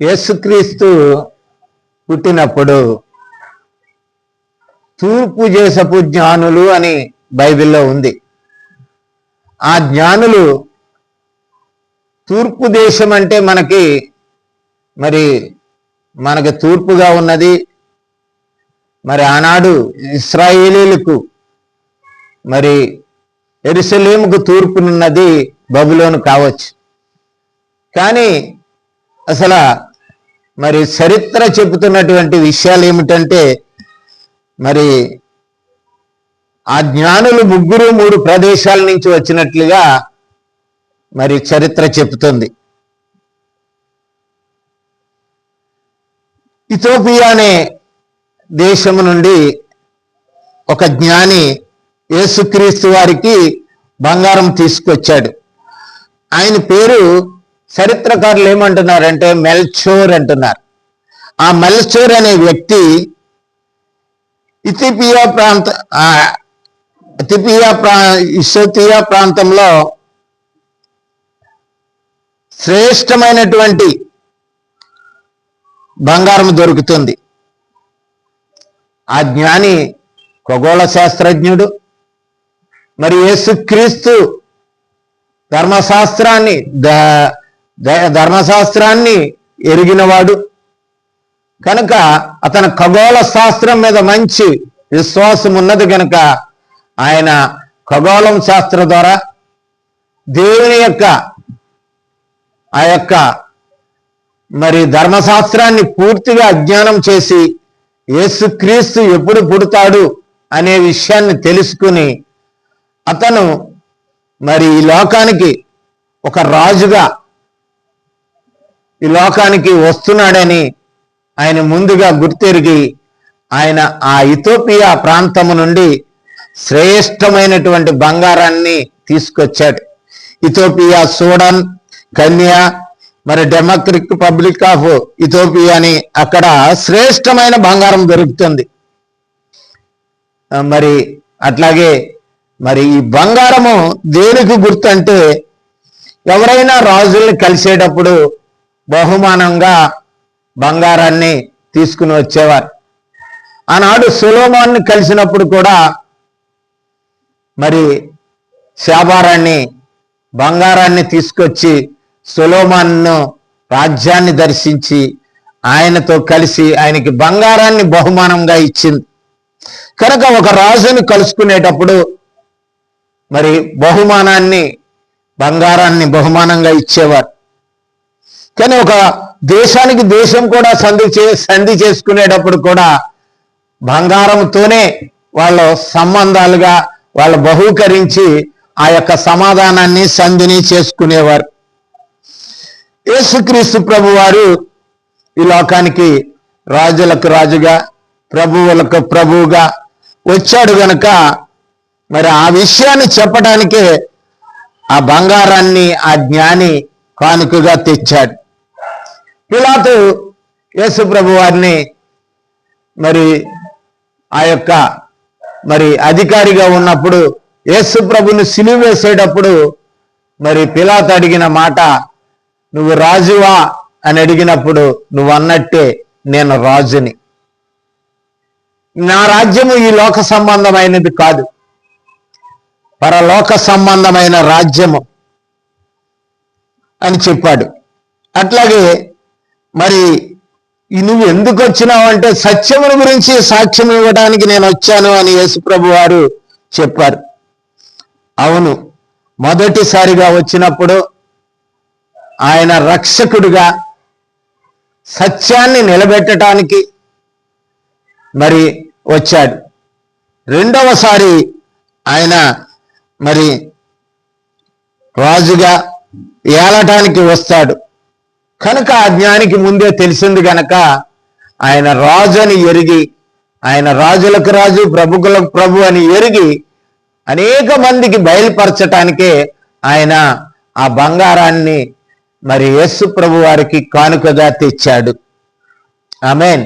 యేసుక్రీస్తు పుట్టినప్పుడు తూర్పు చేసపు జ్ఞానులు అని బైబిల్లో ఉంది. ఆ జ్ఞానులు తూర్పు దేశం అంటే మనకి మరి మనకి తూర్పుగా ఉన్నది. మరి ఆనాడు ఇస్రాయేలీలకు మరి ఎరుసలేముకు తూర్పునున్నది బబులోను కావచ్చు. కానీ అసలు మరి చరిత్ర చెబుతున్నటువంటి విషయాలు ఏమిటంటే మరి ఆ జ్ఞానులు ముగ్గురు మూడు ప్రదేశాల నుంచి వచ్చినట్లుగా మరి చరిత్ర చెబుతుంది. ఇథోపియా అనే దేశము నుండి ఒక జ్ఞాని యేసుక్రీస్తు వారికి బంగారం తీసుకొచ్చాడు. ఆయన పేరు చరిత్రకారులు ఏమంటున్నారంటే మెల్చోర్ అంటున్నారు. ఆ మెల్చోర్ అనే వ్యక్తి ఇథిపియా ప్రాంత ఇథిపియా ప్రా ఇసోతియా ప్రాంతంలో శ్రేష్టమైనటువంటి బంగారం దొరుకుతుంది. ఆ జ్ఞాని ఖగోళ శాస్త్రజ్ఞుడు మరి యేసుక్రీస్తు ధర్మశాస్త్రాన్ని ద- ధర్మశాస్త్రాన్ని ఎరిగినవాడు. కనుక అతను ఖగోళ శాస్త్రం మీద మంచి విశ్వాసం ఉన్నది కనుక ఆయన ఖగోళం శాస్త్రం ద్వారా దేవుని యొక్క ఆ యొక్క మరి ధర్మశాస్త్రాన్ని పూర్తిగా అజ్ఞానం చేసి యేసుక్రీస్తు ఎప్పుడు పుడతాడు అనే విషయాన్ని తెలుసుకుని అతను మరి ఈ లోకానికి ఒక రాజుగా ఈ లోకానికి వస్తున్నాడని ఆయన ముందుగా గుర్తెరిగి ఆయన ఆ ఇథోపియా ప్రాంతము నుండి శ్రేష్టమైనటువంటి బంగారాన్ని తీసుకొచ్చాడు. ఇథోపియా సూడాన్ కన్యా మరి డెమోక్రిక్ పబ్లిక్ ఆఫ్ ఇథోపియా అని అక్కడ శ్రేష్టమైన బంగారం దొరుకుతుంది. మరి అట్లాగే మరి ఈ బంగారము దేనికి గుర్తు అంటే ఎవరైనా రాజుల్ని కలిసేటప్పుడు బహుమానంగా బంగారాన్ని తీసుకుని వచ్చేవారు. ఆనాడు సులోమాన్ని కలిసినప్పుడు కూడా మరి శాభారాన్ని బంగారాన్ని తీసుకొచ్చి సులోమాన్ను రాజ్యాన్ని దర్శించి ఆయనతో కలిసి ఆయనకి బంగారాన్ని బహుమానంగా ఇచ్చింది. కనుక ఒక రాజుని కలుసుకునేటప్పుడు మరి బహుమానాన్ని బంగారాన్ని బహుమానంగా ఇచ్చేవారు. కానీ ఒక దేశానికి దేశం కూడా సంధి చే సంధి చేసుకునేటప్పుడు కూడా బంగారంతోనే వాళ్ళ సంబంధాలుగా వాళ్ళు బహూకరించి ఆ యొక్క సమాధానాన్ని సంధిని చేసుకునేవారు. యేసుక్రీస్తు ప్రభు వారు ఈ లోకానికి రాజులకు రాజుగా ప్రభువులకు ప్రభువుగా వచ్చాడు గనక మరి ఆ విషయాన్ని చెప్పడానికే ఆ బంగారాన్ని ఆ జ్ఞాని కానుకగా తెచ్చాడు. పిలాతు యేసు ప్రభు వారిని మరి ఆ యొక్క మరి అధికారిగా ఉన్నప్పుడు యేసు ప్రభుని సిలువ వేసేటప్పుడు మరి పిలాతు అడిగిన మాట నువ్వు రాజువా? అని అడిగినప్పుడు నువ్వు అన్నట్టే నేను రాజుని. నా రాజ్యము ఈ లోక సంబంధమైనది కాదు. పరలోక సంబంధమైన రాజ్యము అని చెప్పాడు. అట్లాగే మరి నువ్వు ఎందుకు వచ్చినావు అంటే సత్యముల గురించి సాక్ష్యం ఇవ్వడానికి నేను వచ్చాను అని యేసుప్రభు వారు చెప్పారు. అవును మొదటిసారిగా వచ్చినప్పుడు ఆయన రక్షకుడిగా సత్యాన్ని నిలబెట్టడానికి మరి వచ్చాడు. రెండవసారి ఆయన మరి రాజుగా ఏలటానికి వస్తాడు. కనుక ఆ జ్ఞానికి ముందే తెలిసింది గనక ఆయన రాజు అని ఎరిగి ఆయన రాజులకు రాజు ప్రభుకులకు ప్రభు అని ఎరిగి అనేక మందికి బయలుపరచటానికే ఆయన ఆ బంగారాన్ని మరి యేసు ప్రభు వారికి కానుకగా తెచ్చాడు. ఆమెన్.